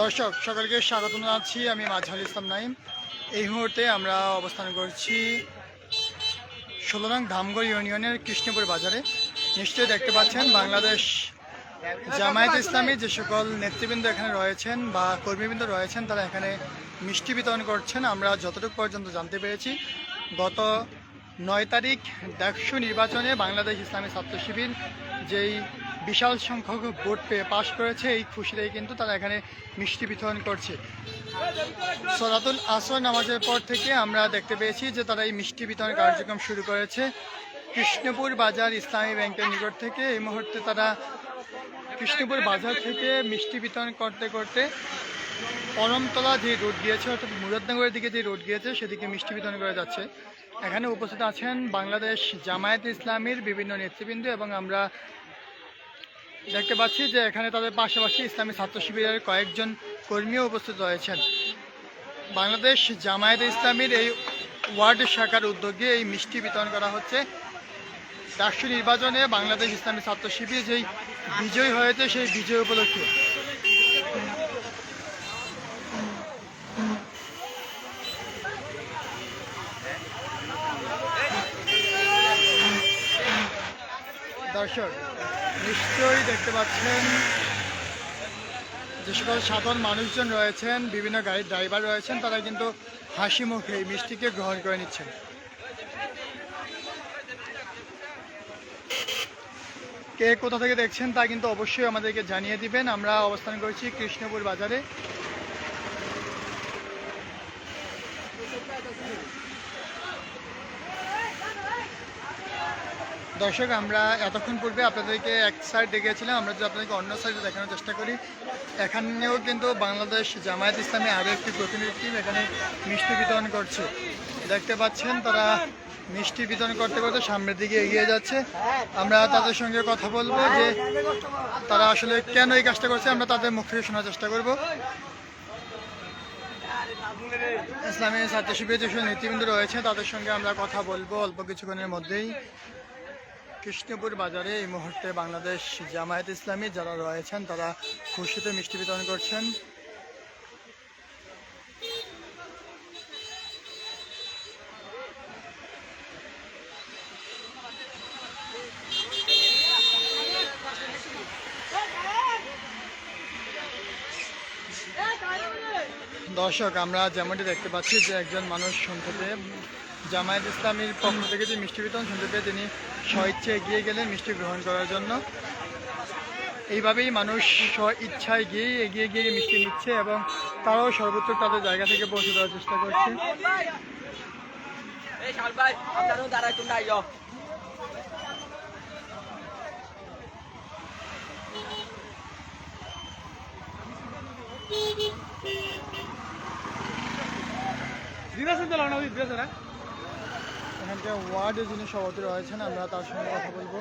দর্শক, সকলকে স্বাগত জানাচ্ছি। আমি মাঝহার ইসলাম নাইম এই মুহূর্তে আমরা অবস্থান করছি ষোলো ধামগড় ইউনিয়নের কৃষ্ণপুর বাজারে। নিশ্চয়ই দেখতে পাচ্ছেন বাংলাদেশ জামায়াত ইসলামী যে সকল নেতৃবৃন্দ এখানে রয়েছেন বা কর্মীবৃন্দ রয়েছেন, তারা এখানে মিষ্টি বিতরণ করছেন। আমরা যতটুকু পর্যন্ত জানতে পেরেছি, গত নয় তারিখ ডাকসু নির্বাচনে বাংলাদেশ ইসলামী ছাত্র শিবির যেই বিশাল সংখ্যক ভোট পেয়ে পাশ করেছে। এই খুশিতেই কিন্তু তারা এখানে মিষ্টি বিতরণ করছে। সলাতুল আসর নামাজের পর থেকে আমরা দেখতে পেয়েছি যে তারা এই মিষ্টি বিতরণ কার্যক্রম শুরু করেছে। কৃষ্ণপুর বাজার ইসলামী ব্যাংকের নিকট থেকে এই মুহূর্তে তারা কৃষ্ণপুর বাজার থেকে মিষ্টি বিতরণ করতে করতে পরমতলা যে রোড গিয়েছে, অর্থাৎ মুরাদনগরের দিকে যে রোড গিয়েছে, সেদিকে মিষ্টি বিতরণ করে যাচ্ছে। এখানে উপস্থিত আছেন বাংলাদেশ জামায়াত ইসলামীর বিভিন্ন নেতৃবৃন্দ এবং আমরা দেখতে পাচ্ছি যে এখানে তাদের পাশাপাশি ইসলামী ছাত্র শিবিরের কয়েকজন কর্মীও উপস্থিত রয়েছেন। বাংলাদেশ জামায়াত ইসলামীর এই ওয়ার্ড শাখার উদ্যোগে এই মিষ্টি বিতরণ করা হচ্ছে। রাষ্ট্রীয় নির্বাচনে বাংলাদেশ ইসলামী ছাত্র শিবির যেই বিজয়ী হয়েছে, সেই বিজয় উপলক্ষে। দর্শক, নিশ্চয়ই দেখতে পাচ্ছেন যে সকল সাধারণ মানুষজন রয়েছেন, বিভিন্ন গাড়ির ড্রাইভার রয়েছেন, তারা কিন্তু হাসি মুখে এই মিষ্টিকে গ্রহণ করে নিচ্ছেন। কে কোথা থেকে দেখছেন তা কিন্তু অবশ্যই আমাদেরকে জানিয়ে দিবেন। আমরা অবস্থান করেছি কৃষ্ণপুর বাজারে। দর্শক, আমরা এতক্ষণ পূর্বে আপনাদেরকে এক সাইড দেখেছিলাম আমরা যদি আপনাদেরকে অন্য সাইডে দেখানোর চেষ্টা করি, এখানেও কিন্তু বাংলাদেশ জামায়াত ইসলামী আরও একটি প্রতিনিধি টিম এখানে মিষ্টি বিতরণ করছে। দেখতে পাচ্ছেন, তারা মিষ্টি বিতরণ করতে করতে সামনের দিকে এগিয়ে যাচ্ছে। আমরা তাদের সঙ্গে কথা বলব যে তারা আসলে কেন এই কাজটা করছে, আমরা তাদের মুখ থেকে শোনার চেষ্টা করব। ইসলামী ছাত্র যেসব নেতৃবৃন্দ রয়েছে তাদের সঙ্গে আমরা কথা বলব অল্প কিছুক্ষণের মধ্যেই। কৃষ্ণপুর বাজারে এই মুহূর্তে বাংলাদেশ জামায়াত ইসলামী যারা রয়েছেন, তারা খুশিতে মিষ্টি বিতরণ করছেন। দর্শক, আমরা যেমনটি দেখতে পাচ্ছি যে একজন মানুষ শুনতে জামায়াত ইসলামীর পক্ষ থেকে যে মিষ্টি বিতরণ শুনতে পেয়ে তিনি স্বইচ্ছে এগিয়ে গেলেন মিষ্টি গ্রহণ করার জন্য। এইভাবেই মানুষ স্ব ইচ্ছায় গিয়ে এগিয়ে গিয়ে মিষ্টি নিচ্ছে এবং তারাও সর্বোচ্চ তাদের জায়গা থেকে পৌঁছে দেওয়ার চেষ্টা করছে। আপনারও দাঁড়ায় তুমি আইও এখানকার ওয়ার্ডে যিনি সভাপতি রয়েছেন আমরা তার সঙ্গে কথা বলব।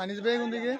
আনিস ভাই কোন দিকে